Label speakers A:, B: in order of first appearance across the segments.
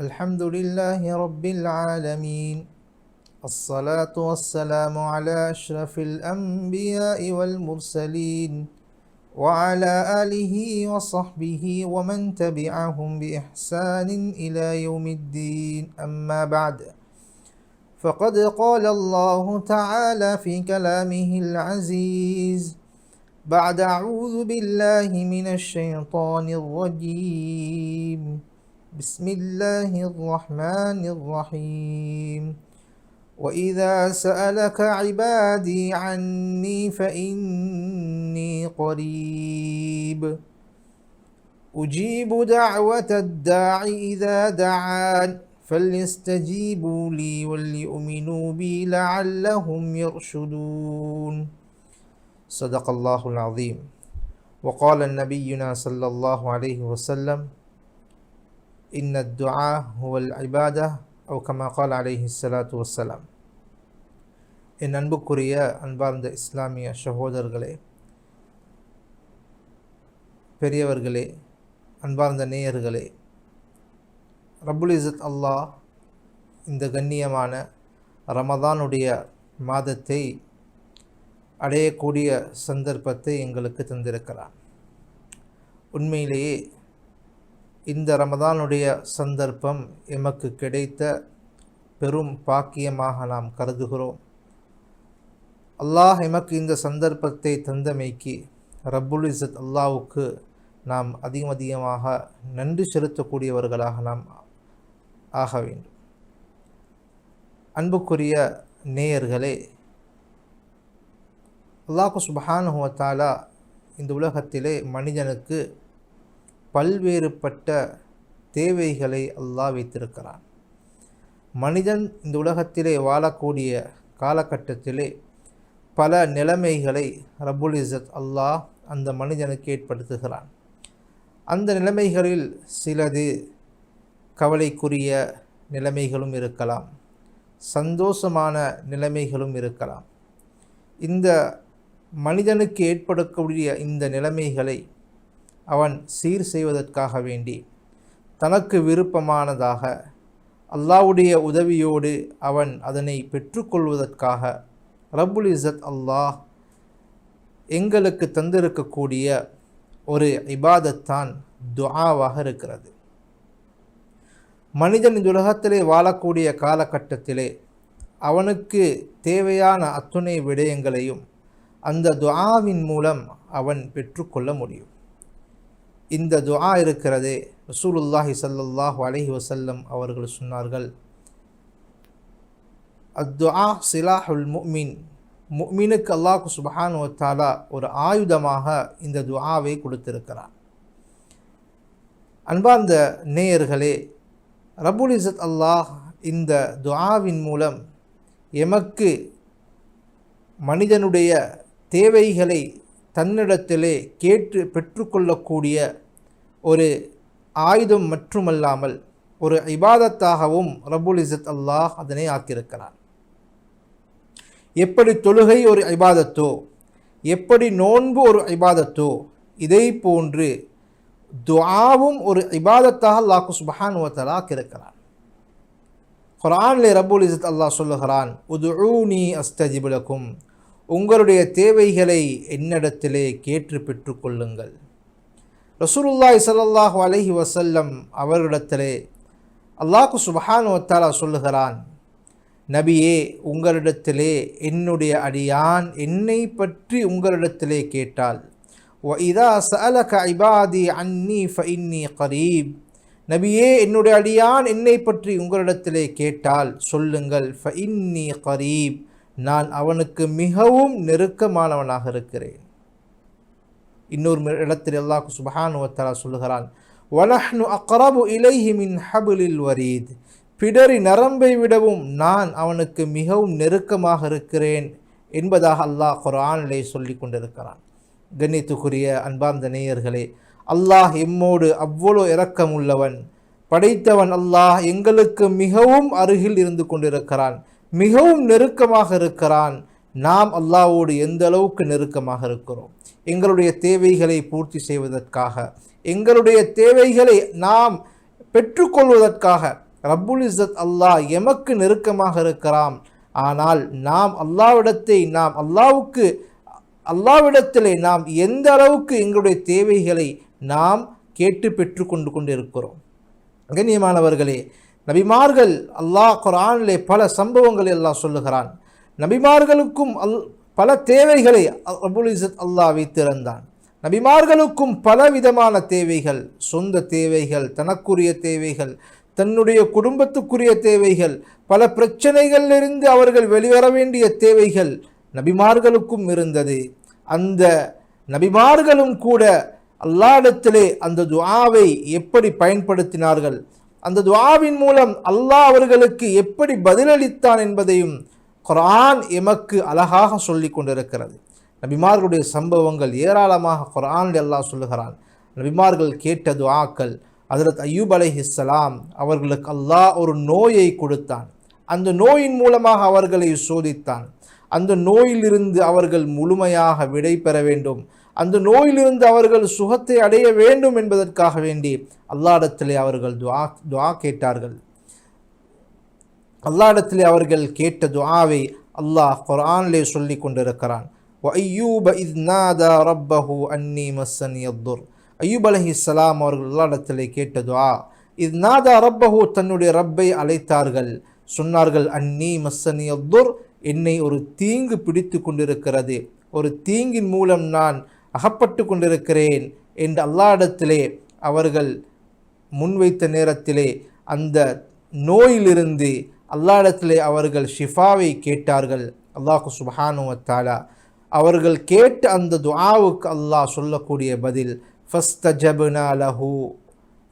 A: الحمد لله رب العالمين. الصلاة والسلام على أشرف الأنبياء والمرسلين وعلى آله وصحبه ومن تبعهم بإحسان إلى يوم الدين. أما بعد فقد قال الله تعالى في كلامه العزيز بعد أعوذ بالله من الشيطان الرجيم. بسم الله الرحمن الرحيم. وإذا سألك عبادي عني فإني قريب. أجيب دعوة الداع إذا دعان فليستجيبوا لي وليؤمنوا بي لعلهم يرشدون. صدق الله العظيم. وقال النبينا صلى الله عليه وسلم إن الدعاء هو العبادة أو كما قال عليه الصلاة والسلام என் அன்புக்குரிய அன்பார்ந்த இஸ்லாமிய சகோதரர்களே பெரியவர்களே அன்பார்ந்த நேயர்களே ரபுல் இசத் அல்லாஹ் இந்த கண்ணியமான ரமதானுடைய மாதத்தை அடையக்கூடிய சந்தர்ப்பத்தை எங்களுக்கு தந்திருக்கிறான் உண்மையிலேயே இந்த ரமதானுடைய சந்தர்ப்பம் எமக்கு கிடைத்த பெரும் பாக்கியமாக நாம் கருதுகிறோம். அல்லாஹ் எமக்கு இந்த சந்தர்ப்பத்தை தந்தமைக்கு ரப்புல் இசத் அல்லாவுக்கு நாம் அதிகம் அதிகமாக நன்றி செலுத்தக்கூடியவர்களாக நாம் ஆக வேண்டும். அன்புக்குரிய நேயர்களே அல்லாஹு சுபஹானுவத்தாலா இந்த உலகத்திலே மனிதனுக்கு பல்வேறுபட்ட தேவைகளை அல்லாஹ் வைத்திருக்கிறான். மனிதன் இந்த உலகத்திலே வாழக்கூடிய காலகட்டத்திலே பல நிலைமைகளை ரபுல் இசத் அல்லாஹ் அந்த மனிதனுக்கு ஏற்படுத்துகிறான். அந்த நிலைமைகளில் சிலது கவலைக்குரிய நிலைமைகளும் இருக்கலாம் சந்தோஷமான நிலைமைகளும் இருக்கலாம். இந்த மனிதனுக்கு ஏற்படக்கூடிய இந்த நிலைமைகளை அவன் சீர் செய்வதற்காக வேண்டி. தனக்கு விருப்பமானதாக அல்லாவுடைய உதவியோடு அவன் அதனை பெற்றுக்கொள்வதற்காக ரப்புல் இசத் அல்லாஹ் எங்களுக்கு தந்திருக்கக்கூடிய ஒரு இபாதத்தான் துஆவாக இருக்கிறது. மனிதன் இந்த உலகத்திலே வாழக்கூடிய காலகட்டத்திலே அவனுக்கு தேவையான அத்துணை விடயங்களையும் அந்த துஆவின் மூலம் அவன் பெற்றுக்கொள்ள முடியும். இந்த துஆ இருக்கிறதே ரசூலுல்லாஹி சல்லல்லாஹு அலஹி வசல்லம் அவர்கள் சொன்னார்கள். அத்துஆ சிலாஹுல் முக்மின் முக்மினுக்கு அல்லாஹு சுபஹான் ஒத்தாலா ஒரு ஆயுதமாக இந்த துஆவை கொடுத்திருக்கிறார் அன்பார்ந்த நேயர்களே ரபுல் இசத் அல்லாஹ் இந்த துஆவின் மூலம் எமக்கு மனிதனுடைய தேவைகளை தன்னிடத்திலே கேட்டு பெற்றுக்கொள்ளக்கூடிய ஒரு ஆயுதம் மட்டுமல்லாமல் ஒரு இபாதத்தாகவும் ரபுல் இசத் அல்லாஹ் அதனை ஆக்கியிருக்கிறான். எப்படி தொழுகை ஒரு ஐபாதத்தோ எப்படி நோன்பு ஒரு ஐபாதத்தோ இதை போன்று துஆவும் ஒரு இபாதத்தாக அல்லாஹு சுபஹானுவத்தலாக இருக்கிறான் குரான்லே ரபுல் இசத் அல்லாஹ் சொல்லுகிறான் உதுஊனி அஸ்தஜிபுலக்கும் உங்களுடைய தேவைகளை என்னிடத்திலே கேட்டு பெற்றுக்கொள்ளுங்கள். ரசூலுல்லாய் சல்லாஹு அலஹி வசல்லம் அவர்களிடத்திலே அல்லாஹு சுபஹான் வத்தாலா சொல்லுகிறான் நபியே உங்களிடத்திலே என்னுடைய அடியான் என்னை பற்றி உங்களிடத்திலே கேட்டால் ஒ இதா சலக இபாதி அன்னி ஃப இன்னி கரீப். நபியே என்னுடைய அடியான் என்னை பற்றி உங்களிடத்திலே கேட்டால் சொல்லுங்கள் ஃப இன்னி கரீப். நான் அவனுக்கு மிகவும் நெருக்கமானவனாக இருக்கிறேன். இன்னொரு இடத்தில் அல்லாஹ் சுபஹானுவத்தலா சொல்லுகிறான் வனஹ்னு அக்ரபு இலைஹி மின் ஹபுலில் வரீத். பிடரி நரம்பை விடவும் நான் அவனுக்கு மிகவும் நெருக்கமாக இருக்கிறேன் என்பதாக அல்லாஹ் குரானிலே சொல்லி கொண்டிருக்கிறான். கண்ணித்துக்குரிய அன்பார்ந்த நேயர்களே அல்லாஹ் எம்மோடு அவ்வளோ இரக்கம் உள்ளவன் படைத்தவன் அல்லாஹ் எங்களுக்கு மிகவும் அருகில் இருந்து கொண்டிருக்கிறான். மிகவும் நெருக்கமாக இருக்கிறான். நாம் அல்லாவோடு எந்த அளவுக்கு நெருக்கமாக இருக்கிறோம்? எங்களுடைய தேவைகளை பூர்த்தி செய்வதற்காக. எங்களுடைய தேவைகளை நாம் பெற்றுக்கொள்வதற்காக. ரப்புல் இசத் அல்லாஹ் எமக்கு நெருக்கமாக இருக்கிறான். ஆனால் நாம் அல்லாவிடத்தை நாம் அல்லாவுக்கு அல்லாவிடத்திலே நாம் எந்த அளவுக்கு எங்களுடைய தேவைகளை நாம் கேட்டு பெற்று கொண்டு கொண்டிருக்கிறோம். கண்ணியமானவர்களே நபிமார்கள் அல்லாஹ் குரானிலே பல சம்பவங்களை அல்லாஹ் சொல்லுகிறான். நபிமார்களுக்கும் அல் பல தேவைகளை அபுல் இசத் அல்லாஹ் வைத்திருந்தான். நபிமார்களுக்கும் பல விதமான தேவைகள் சொந்த தேவைகள் தனக்குரிய தேவைகள் தன்னுடைய குடும்பத்துக்குரிய தேவைகள் பல பிரச்சனைகளிலிருந்து அவர்கள் வெளிவர வேண்டிய தேவைகள் நபிமார்களுக்கும் இருந்தது. அந்த நபிமார்களும் கூட அல்லாடத்திலே அந்த துவாவை எப்படி பயன்படுத்தினார்கள்? அந்த துவாவின் மூலம் அல்லாஹ் அவர்களுக்கு எப்படி பதிலளித்தான் என்பதையும் குரான் எமக்கு அழகாக சொல்லி கொண்டிருக்கிறது. நபிமார்களுடைய சம்பவங்கள் ஏராளமாக குர்ஆன் அல்லாஹ் சொல்லுகிறான். நபிமார்கள் கேட்ட துவாக்கள் அதரத் அய்யூப் அலைஹிஸ்ஸலாம் அவர்களுக்கு அல்லாஹ் ஒரு நோயை கொடுத்தான். அந்த நோயின் மூலமாக அவர்களை சோதித்தான். அந்த நோயிலிருந்து அவர்கள் முழுமையாக விடை பெற வேண்டும். அந்த நோயிலிருந்து அவர்கள் சுகத்தை அடைய வேண்டும் என்பதற்காக வேண்டி அல்லாடத்திலே அவர்கள் துவா துவா கேட்டார்கள். அல்லாடத்திலே அவர்கள் கேட்ட துவாவை அல்லாஹ் குரானிலே சொல்லி கொண்டிருக்கிறான். அன்னி மஸ்ஸனி அப்துர் ஐயூப் அலஹி இஸ்லாம் அவர்கள் அல்லாடத்திலே கேட்ட துவா இது நாதா ரப்பஹு தன்னுடைய ரப்பை அழைத்தார்கள். சொன்னார்கள் அன்னி மஸ்ஸனி அப்துர் என்னை ஒரு தீங்கு பிடித்து கொண்டிருக்கிறது. ஒரு தீங்கின் மூலம் நான் அகப்பட்டு கொண்டிருக்கிறேன் என்று அல்லாடத்திலே அவர்கள் முன்வைத்த நேரத்திலே அந்த நோயிலிருந்து அல்லாடத்திலே அவர்கள் ஷிஃபாவை கேட்டார்கள். அல்லாஹு சுபஹானுவத்தாலா அவர்கள் கேட்ட அந்த துஆவுக்கு அல்லாஹ் சொல்லக்கூடிய பதில் ஃபஸ்தஜப்னா லஹு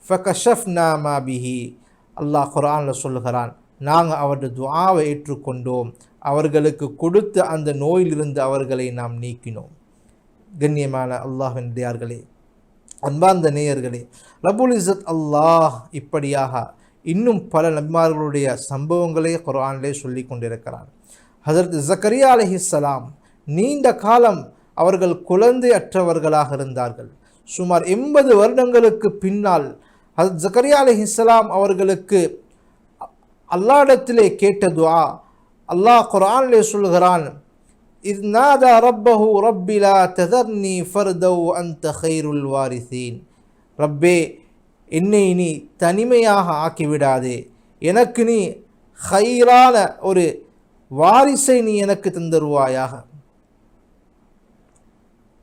A: ஃபகஷஃப்னா மா பிஹி. அல்லாஹ் குரானில் சொல்லுகிறான் நாங்கள் அவரது துஆவை ஏற்றுக்கொண்டோம். அவர்களுக்கு கொடுத்த அந்த நோயிலிருந்து அவர்களை நாம் நீக்கினோம். கண்ணியமான அல்லாஹின் தியார்களே அன்பார்ந்த நேயர்களே ரபுல் இசத் அல்லாஹ் இப்படியாக இன்னும் பல நபிமார்களுடைய சம்பவங்களை குரானிலே சொல்லி கொண்டிருக்கிறான். ஹசரத் ஜக்கரியா அலஹிஸ்லாம் நீண்ட காலம் அவர்கள் குழந்தை அற்றவர்களாக இருந்தார்கள். சுமார் எண்பது வருடங்களுக்கு பின்னால் ஹசரத் ஜக்கரியா அலஹிஸ்லாம் அவர்களுக்கு அல்லாடத்திலே கேட்ட துவா அல்லாஹ் குரானிலே சொல்கிறான் இது நாதா ரப்பஹு ரப்பிலா ததர்னி ஃபர்தௌ அந்த ஹைருல் வாரிசீன் ரப்பே என்னை நீ தனிமையாக ஆக்கிவிடாதே. எனக்கு நீ ஹைரான ஒரு வாரிசை நீ எனக்கு தந்தருவாயாக.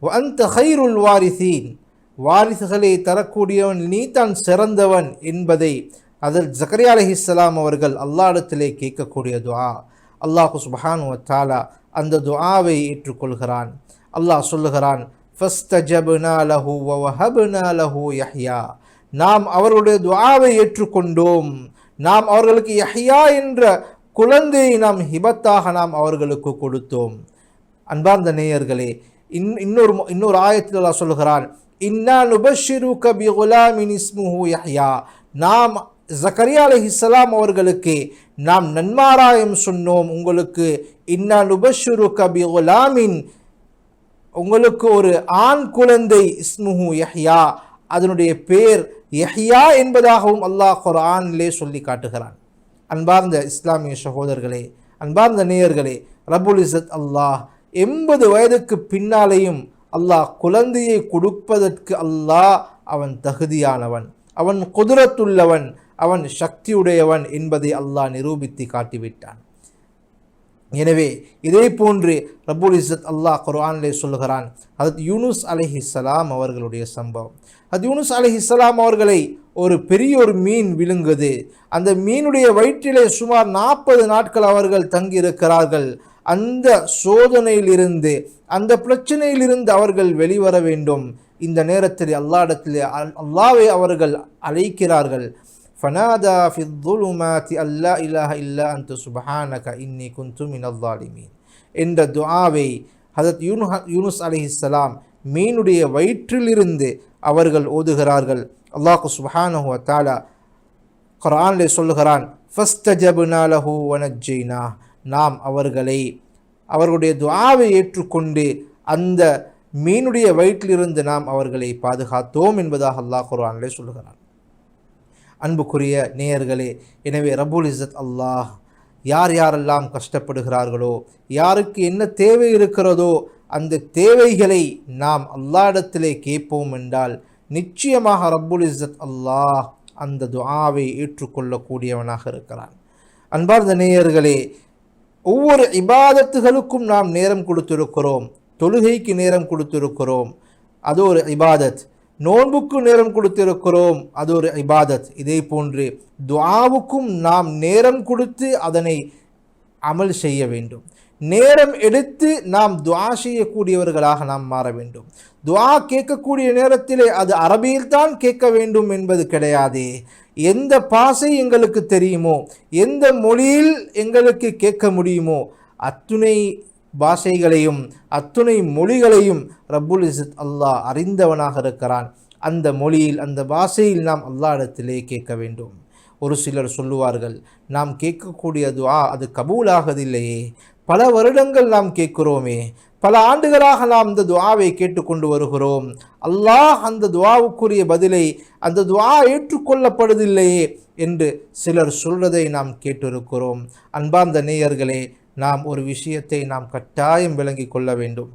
A: அந்த ஹைருல் வாரிசீன். வாரிசுகளை தரக்கூடியவன் நீ தான் சிறந்தவன் என்பதை அதில் ஜக்கரியா அலஹிஸ்லாம் அவர்கள் அல்லாடத்திலே கேட்கக்கூடிய துஆ அல்லாஹு சுபஹானு தாலா அந்த துஆவை ஏற்றுக்கொள்கிறான். அல்லாஹ் சொல்லுகிறான் யஹ்யா. நாம் அவருடைய துஆவை ஏற்றுக்கொண்டோம். நாம் அவர்களுக்கு யஹ்யா என்ற குழந்தையை நாம் ஹிபத்தாக நாம் அவர்களுக்கு கொடுத்தோம். அன்பார்ந்த நேயர்களே இன் இன்னொரு இன்னொரு ஆயத்தில் அல்லாஹ் சொல்லுகிறான் இன்னா நுபஷிரு கபி குலாமின் இஸ்முஹு யஹ்யா. நாம் ஜக்கரியா அலைஹிஸ்ஸலாம் அவர்களுக்கு நாம் நன்மாராயம் சொன்னோம் உங்களுக்கு இன்னா நுபஷுரு கபி குலாமின் உங்களுக்கு ஒரு ஆண் குழந்தை இஸ்முஹு யஹ்யா. அதனுடைய பேர் யஹ்யா என்பதாகவும் அல்லாஹ் குர்ஆனிலே சொல்லி காட்டுகிறான். அன்பார்ந்த இஸ்லாமிய சகோதரர்களே அன்பார்ந்த நேயர்களே ரபுல் இசத் அல்லாஹ் எண்பது வயதுக்கு பின்னாலேயும் அல்லாஹ் குழந்தையை கொடுப்பதற்கு அல்லாஹ் அவன் தகுதியானவன் அவன் குதிரத்துள்ளவன் அவன் சக்தியுடையவன் என்பதை அல்லாஹ் நிரூபித்து காட்டிவிட்டான். எனவே இதே போன்று ரபுல் இசத் அல்லாஹ் குர்ஆனிலே சொல்லுகிறான் அது யூனுஸ் அலிஹிஸ்ஸலாம் அவர்களுடைய சம்பவம். அது யூனுஸ் அலிஹிஸ்ஸலாம் அவர்களை ஒரு பெரிய ஒரு மீன் விழுங்குது. அந்த மீனுடைய வயிற்றிலே சுமார் நாற்பது நாட்கள் அவர்கள் தங்கியிருக்கிறார்கள். அந்த சோதனையிலிருந்து அந்த பிரச்சனையிலிருந்து அவர்கள் வெளிவர வேண்டும். இந்த நேரத்தில் அல்லாடத்தில் அல்லாவை அவர்கள் அழைக்கிறார்கள். ஃபனாதா ஃபித்துலுமாத்தி அல்லா இல்லாஹ இல்லா அந்து சுபஹானக இன்னி குந்து மினல்லாலிமீன் என்ற துஆவை ஹசத் யூனு யூனுஸ் அலிஹிஸ்லாம் மீனுடைய வயிற்றிலிருந்து அவர்கள் ஓதுகிறார்கள். அல்லாஹு சுபஹானஹு தாலா குரானில் சொல்லுகிறான் ஃபஸ்தஜபுனாலஹு வனஜெய்னா நாம் அவர்களை அவர்களுடைய துவாவை ஏற்றுக்கொண்டு அந்த மீனுடைய வயிற்றிலிருந்து நாம் அவர்களை பாதுகாத்தோம் என்பதாக அல்லாஹ் குரானிலே சொல்லுகிறான். அன்புக்குரிய நேயர்களே எனவே ரபுல் இசத் அல்லாஹ் யார் யாரெல்லாம் கஷ்டப்படுகிறார்களோ யாருக்கு என்ன தேவை இருக்கிறதோ அந்த தேவைகளை நாம் அல்லாடத்திலே கேட்போம் என்றால் நிச்சயமாக ரப்புல் இசத் அல்லாஹ் அந்த துஆவை ஏற்றுக்கொள்ளக்கூடியவனாக இருக்கிறான். அன்பார்ந்த நேயர்களே ஒவ்வொரு இபாதத்துகளுக்கும் நாம் நேரம் கொடுத்திருக்கிறோம் தொழுகைக்கு நேரம் கொடுத்திருக்கிறோம். அது ஒரு இபாதத். நோன்புக்கு நேரம் கொடுத்திருக்கிறோம். அது ஒரு இபாதத். இதே போன்று துவாவுக்கும் நாம் நேரம் கொடுத்து அதனை அமல் செய்ய வேண்டும். நேரம் எடுத்து நாம் துவா செய்யக்கூடியவர்களாக நாம் மாற வேண்டும். துவா கேட்கக்கூடிய நேரத்திலே அது அரபியில் தான் கேட்க வேண்டும் என்பது கிடையாது. எந்த பாசை எங்களுக்கு தெரியுமோ எந்த மொழியில் எங்களுக்கு கேட்க முடியுமோ அத்துணை பாஷைகளையும் அத்துணை மொழிகளையும் ரப்புல் இசத் அல்லாஹ் அறிந்தவனாக இருக்கிறான். அந்த மொழியில் அந்த பாஷையில் நாம் அல்லாஹ்விடத்திலே கேட்க வேண்டும். ஒரு சிலர் சொல்லுவார்கள் நாம் கேட்கக்கூடிய துவா அது கபூலாகதில்லையே. பல வருடங்கள் நாம் கேட்கிறோமே. பல ஆண்டுகளாக நாம் இந்த துவாவை கேட்டுக்கொண்டு வருகிறோம். அல்லாஹ் அந்த துவாவுக்குரிய பதிலை அந்த துவா ஏற்றுக்கொள்ளப்படுவதில்லையே என்று சிலர் சொல்வதை நாம் கேட்டிருக்கிறோம். அன்பார்ந்த நேயர்களே நாம் ஒரு விஷயத்தை நாம் கட்டாயம் விளங்கிக் கொள்ள வேண்டும்.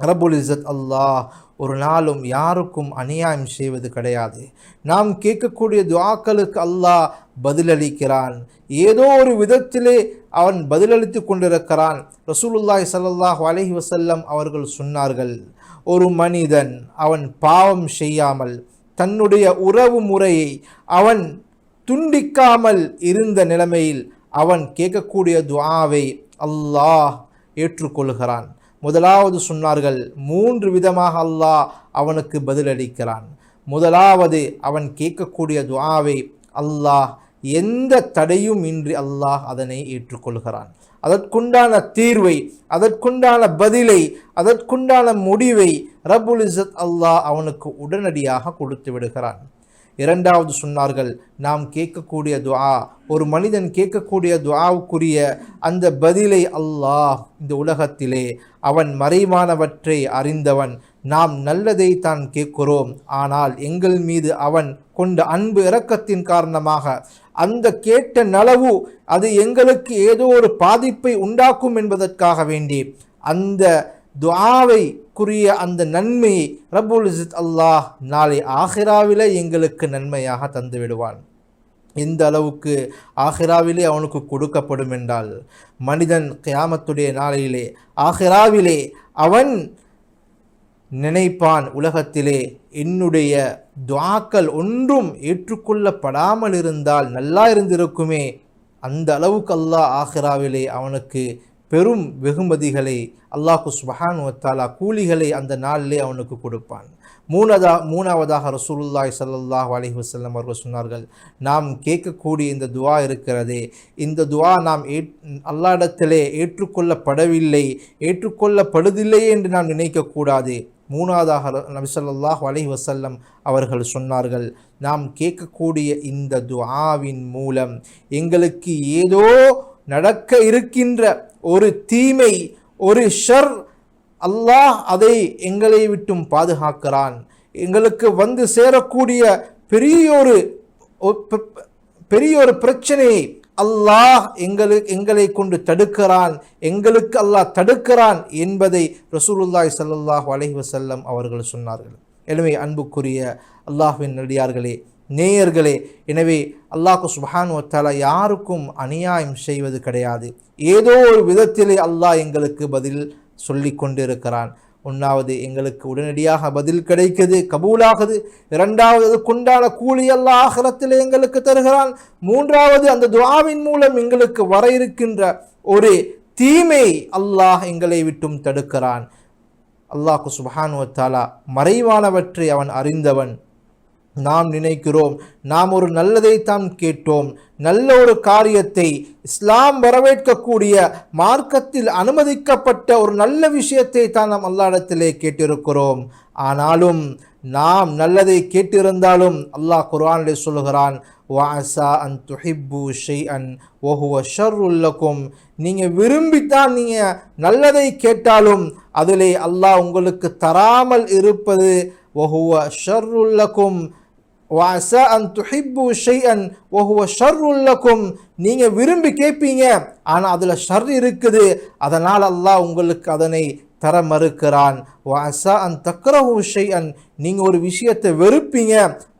A: ரபுல் இசத் அல்லாஹ் ஒரு நாளும் யாருக்கும் அநியாயம் செய்வது கிடையாது. நாம் கேட்கக்கூடிய துவாக்களுக்கு அல்லாஹ் பதிலளிக்கிறான். ஏதோ ஒரு விதத்திலே அவன் பதிலளித்து கொண்டிருக்கிறான். ரசூலுல்லாஹி சல்லாஹ் அலஹி வசல்லம் அவர்கள் சொன்னார்கள் ஒரு மனிதன் அவன் பாவம் செய்யாமல் தன்னுடைய உறவு முறையை அவன் துண்டிக்காமல் இருந்த நிலைமையில் அவன் கேட்கக்கூடிய துவாவை அல்லாஹ் ஏற்றுக்கொள்கிறான். முதலாவது சொன்னார்கள் மூன்று விதமாக அல்லாஹ் அவனுக்கு பதிலளிக்கிறான். முதலாவது அவன் கேட்கக்கூடிய துவாவை அல்லாஹ் எந்த தடையும் இன்றி அல்லாஹ் அதனை ஏற்றுக்கொள்கிறான். அதற்குண்டான தீர்வை அதற்குண்டான பதிலை அதற்குண்டான முடிவை ரபுல் இசத் அல்லாஹ் அவனுக்கு உடனடியாக கொடுத்து விடுகிறான். இரண்டாவது சொன்னார்கள் நாம் கேட்கக்கூடிய துஆ ஒரு மனிதன் கேட்கக்கூடிய துஆவுக்குரிய அந்த பதிலை அல்லாஹ் இந்த உலகத்திலே அவன் மறைவானவற்றை அறிந்தவன். நாம் நல்லதை தான் கேட்கிறோம். ஆனால் எங்கள் மீது அவன் கொண்ட அன்பு இரக்கத்தின் காரணமாக அந்த கேட்ட நலவு அது எங்களுக்கு ஏதோ ஒரு பாதிப்பை உண்டாக்கும் என்பதற்காக வேண்டி அந்த துஆவை குறிய அந்த நன்மையை ரபுல் இசத் அல்லாஹ் நாளை ஆஹிராவிலே எங்களுக்கு நன்மையாக தந்து விடுவான். எந்த அளவுக்கு ஆஹிராவிலே அவனுக்கு கொடுக்கப்படும் என்றால் மனிதன் கியாமத்துடைய நாளையிலே ஆஹிராவிலே அவன் நினைப்பான் உலகத்திலே என்னுடைய துவாக்கள் ஒன்றும் ஏற்றுக்கொள்ளப்படாமல் இருந்தால் நல்லா இருந்திருக்குமே அந்த அளவுக்கு அல்லாஹ் ஆஹிராவிலே அவனுக்கு பெரும் வெகுமதிகளை அல்லாஹு சுபஹான் வத்தாலா கூலிகளை அந்த நாளிலே அவனுக்கு கொடுப்பான். மூணதா மூணாவதாக ரசூலுல்லாய் சல்லாஹ் அலைஹி வஸல்லம் அவர்கள் சொன்னார்கள் நாம் கேட்கக்கூடிய இந்த துவா இருக்கிறதே இந்த துவா நாம் ஏ அல்லாடத்திலே ஏற்றுக்கொள்ளப்படவில்லை ஏற்றுக்கொள்ளப்படுதில்லையே என்று நாம் நினைக்கக்கூடாது. மூணாவதாக ர- நபி வசல்லம் அவர்கள் சொன்னார்கள் நாம் கேட்கக்கூடிய இந்த துஆவின் மூலம் எங்களுக்கு ஏதோ நடக்க இருக்கின்ற ஒரு தீமை ஒரு ஷர் அல்லாஹ் அதை எங்களை விட்டும் பாதுகாக்கிறான். எங்களுக்கு வந்து சேரக்கூடிய பெரியொரு பெரிய ஒரு பிரச்சனையை அல்லாஹ் எங்களு எங்களை கொண்டு தடுக்கிறான். எங்களுக்கு அல்லாஹ் தடுக்கிறான் என்பதை ரசூலுல்லாய் சல்லாஹ் அலஹி வசல்லம் அவர்கள் சொன்னார்கள். எனவே அன்புக்குரிய அல்லாஹ்வின் நடிகார்களே நேயர்களே எனவே அல்லாஹ் சுபஹான் ஒத்தாலா யாருக்கும் அநியாயம் செய்வது கிடையாது. ஏதோ ஒரு விதத்திலே அல்லாஹ் எங்களுக்கு பதில் சொல்லி கொண்டிருக்கிறான். ஒன்றாவது எங்களுக்கு உடனடியாக பதில் கிடைக்குது கபூலாகுது. இரண்டாவது அதுக்குண்டான கூலி அல்லாஹ் ஆகலத்தில் எங்களுக்கு தருகிறான். மூன்றாவது அந்த துவாவின் மூலம் எங்களுக்கு வர இருக்கின்ற ஒரு தீமை அல்லாஹ் எங்களை விட்டும் தடுக்கிறான். அல்லாஹ் சுப்ஹானு வத்தாலா மறைவானவற்றை அவன் அறிந்தவன். நாம் நினைக்கிறோம். நாம் ஒரு நல்லதைத்தான் கேட்டோம். நல்ல ஒரு காரியத்தை இஸ்லாம் வரவேற்கக்கூடிய மார்க்கத்தில் அனுமதிக்கப்பட்ட ஒரு நல்ல விஷயத்தை தான் நாம் அல்லாடத்திலே கேட்டிருக்கிறோம். ஆனாலும் நாம் நல்லதை கேட்டிருந்தாலும் அல்லாஹ் குர்ஆனிலே சொல்லுகிறான் வாசா அன் துஹிப்பு ஷெய் அன் ஓஹுவ ஷர்ருல்லக்கும் நீங்கள் விரும்பித்தான் நீங்கள் நல்லதை கேட்டாலும் அதிலே அல்லாஹ் உங்களுக்கு தராமல் இருப்பது ஒஹுவ வாசா அன் துஹிப்பு ஷெய் அன் ஒஹுவ ஷர் உள்ளக்கும் நீங்கள் விரும்பி கேட்பீங்க ஆனால் அதில் ஷர் இருக்குது. அதனால் அல்லாஹ் உங்களுக்கு அதனை தர மறுக்கிறான். வாசா அன் தக்ரஹூ ஷெய் அன் நீங்கள் ஒரு விஷயத்தை வெறுப்பீங்க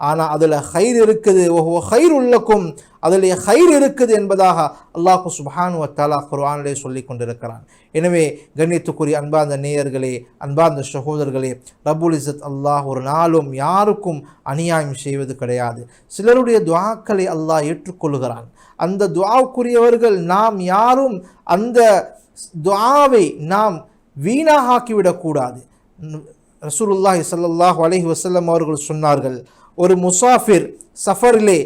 A: ஆனால் அதில் ஹைர் இருக்குது. ஒஹுவ ஹைர் உள்ளக்கும் அதில் ஹைர் இருக்குது என்பதாக அல்லாஹு சுபானு வத்தாலா குர்ஆனிலே சொல்லி கொண்டிருக்கிறான். எனவே கண்ணியத்துக்குரிய அன்பார்ந்த நேயர்களே அன்பார்ந்த சகோதரர்களே ரபுல் இசத் அல்லாஹ் ஒரு நாளும் யாருக்கும் அநியாயம் செய்வது கிடையாது. சிலருடைய துவாக்களை அல்லாஹ் ஏற்றுக்கொள்கிறான். அந்த துவாவுக்குரியவர்கள் நாம் யாரும் அந்த துவாவை நாம் வீணாகாக்கிவிடக்கூடாது ரசூல் ரசூலுல்லாஹி சல்லாஹ் அலஹி வசல்லம் அவர்கள் சொன்னார்கள் ஒரு முசாஃபிர் சஃபரிலே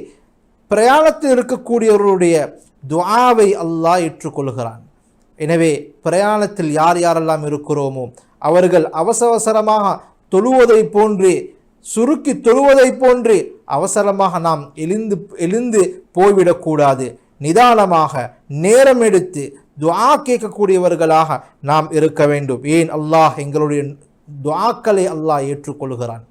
A: பிரயாணத்தில் இருக்கக்கூடியவர்களுடைய துவாவை அல்லாஹ் ஏற்றுக்கொள்கிறான். எனவே பிரயாணத்தில் யார் யாரெல்லாம் இருக்கிறோமோ அவர்கள் அவசர அவசரமாக தொழுவதை போன்று சுருக்கி தொழுவதை போன்று அவசரமாக நாம் எழுந்து எழுந்து போய்விடக்கூடாது. நிதானமாக நேரம் எடுத்து துவா கேட்கக்கூடியவர்களாக நாம் இருக்க வேண்டும். ஏன்? அல்லாஹ் எங்களுடைய துவாக்களை அல்லாஹ் ஏற்றுக்கொள்கிறான்.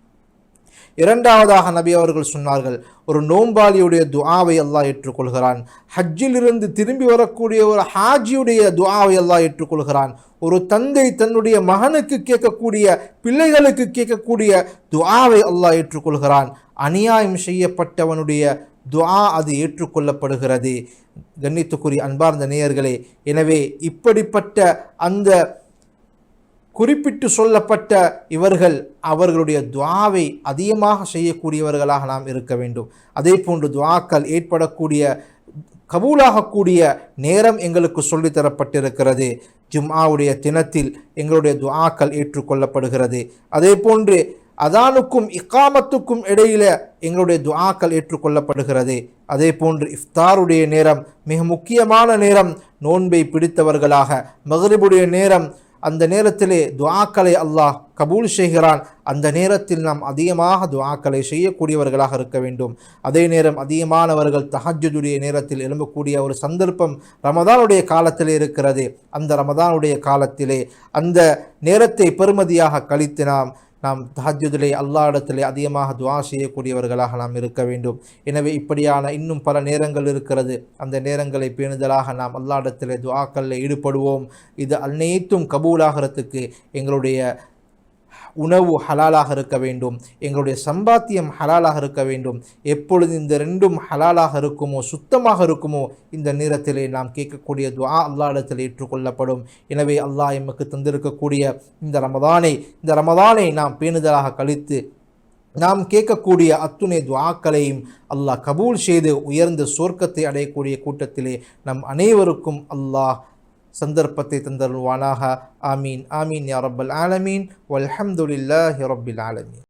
A: இரண்டாவதாக நபி அவர்கள் சொன்னார்கள் ஒரு நோம்பாளியுடைய துஆவை அல்லாஹ் ஏற்றுக்கொள்கிறான். ஹஜ்ஜிலிருந்து திரும்பி வரக்கூடிய ஒரு ஹாஜியுடைய துஆவை அல்லாஹ் ஏற்றுக்கொள்கிறான். ஒரு தந்தை தன்னுடைய மகனுக்கு கேட்கக்கூடிய பிள்ளைகளுக்கு கேட்கக்கூடிய துஆவை அல்லாஹ் ஏற்றுக்கொள்கிறான். அநியாயம் செய்யப்பட்டவனுடைய துஆ அது ஏற்றுக்கொள்ளப்படுகிறது. கண்ணித்துக்குரிய அன்பார்ந்த நேயர்களே எனவே இப்படிப்பட்ட அந்த குறிப்பிட்டு சொல்லப்பட்ட இவர்கள் அவர்களுடைய துவாவை அதிகமாக செய்யக்கூடியவர்களாக நாம் இருக்க வேண்டும். அதே போன்று துவாக்கள் ஏற்படக்கூடிய கபூலாகக்கூடிய நேரம் எங்களுக்கு சொல்லித் தரப்பட்டிருக்கிறது ஜும்ஆவுடைய தினத்தில் எங்களுடைய துவாக்கள் ஏற்றுக்கொள்ளப்படுகிறது. அதே போன்று அதானுக்கும் இக்காமத்துக்கும் இடையில எங்களுடைய துவாக்கள் ஏற்றுக்கொள்ளப்படுகிறது. அதே போன்று இஃப்தாருடைய நேரம் மிக முக்கியமான நேரம் நோன்பை பிடித்தவர்களாக மகரிபுடைய நேரம் அந்த நேரத்திலே துவாக்களை அல்லாஹ் கபூல் செய்கிறான். அந்த நேரத்தில் நாம் அதிகமாக துவாக்களை செய்யக்கூடியவர்களாக இருக்க வேண்டும். அதே நேரம் அதிகமானவர்கள் தஹஜுடைய நேரத்தில் எழும்பக்கூடிய ஒரு சந்தர்ப்பம் ரமதானுடைய காலத்திலே இருக்கிறது. அந்த ரமதானுடைய காலத்திலே அந்த நேரத்தை பெருமதியாக கழித்து நாம் நாம் தஹஜுதிலே அல்லாஹ்விடத்திலே அதிகமாக துவா செய்யக்கூடியவர்களாக நாம் இருக்க வேண்டும். எனவே இப்படியான இன்னும் பல நேரங்கள் இருக்கிறது. அந்த நேரங்களை பேணுதலாக நாம் அல்லாஹ்விடத்திலே துவாக்களில் ஈடுபடுவோம். இது அனைத்தும் கபூலாகிறதுக்கு எங்களுடைய உணவு ஹலாலாக இருக்க வேண்டும். எங்களுடைய சம்பாத்தியம் ஹலாலாக இருக்க வேண்டும். எப்பொழுது இந்த ரெண்டும் ஹலாலாக இருக்குமோ சுத்தமாக இருக்குமோ இந்த நேரத்திலே நாம் கேட்கக்கூடிய துவா அல்லா இடத்தில் ஏற்றுக்கொள்ளப்படும். எனவே அல்லாஹ் எமக்கு தந்திருக்கக்கூடிய இந்த ரமதானை இந்த ரமதானை நாம் பேணுதலாக கழித்து நாம் கேட்கக்கூடிய அத்துணை துவாக்களையும் அல்லாஹ் கபூல் செய்து உயர்ந்த சொர்க்கத்தை அடையக்கூடிய கூட்டத்திலே நம் அனைவருக்கும் அல்லாஹ் സന്ദർഭത്തെ തന്തർവാനാഹ ആമീൻ ആമീൻ യാ റബ്ബൽ ആലമീൻ വൽഹമുല്ലാഹി റബ്ബിൽ ആലമീൻ